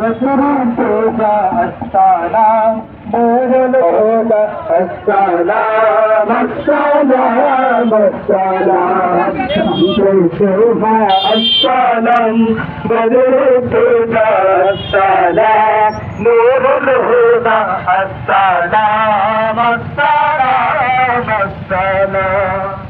बजूरी मोर हा मस्त बसाल हा बस मस्त न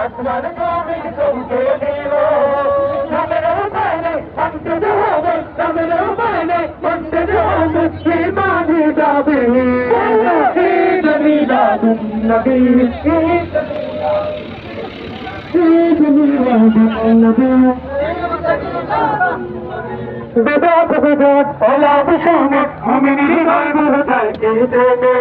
আসমান জমিন চমকে দিল নামের উপায়নে মানতে হবে নামের উপায়নে মানতে হবে ঈদ মিলাদুন নবী নবী বেদাত বেদাত ওলা বিশানে আমি গুলো থাকে দেবে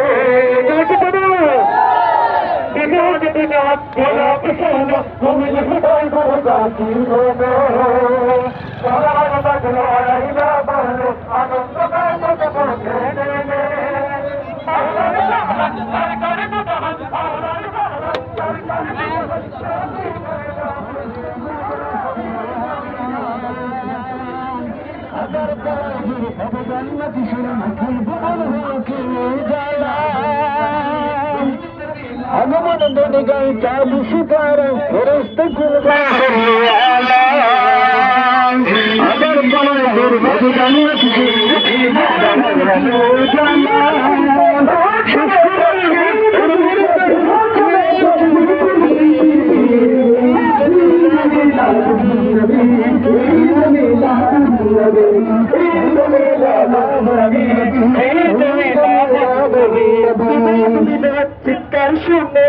বিনোদ বিনোদ ওলা বিশানে আমি হৃদয়গুলো থাকে সব জান্নাতি সেরা মুখের ভুবন হোকে জ্বালা আগমন দনে গায় কালু সুপার ফেরস্ত কুলবা করিয়ে আলা আদর পালায় দূর সব জান্নাতি সেরা মুখের ভুবন জ্বালা Thank you. চিৎকার শুনে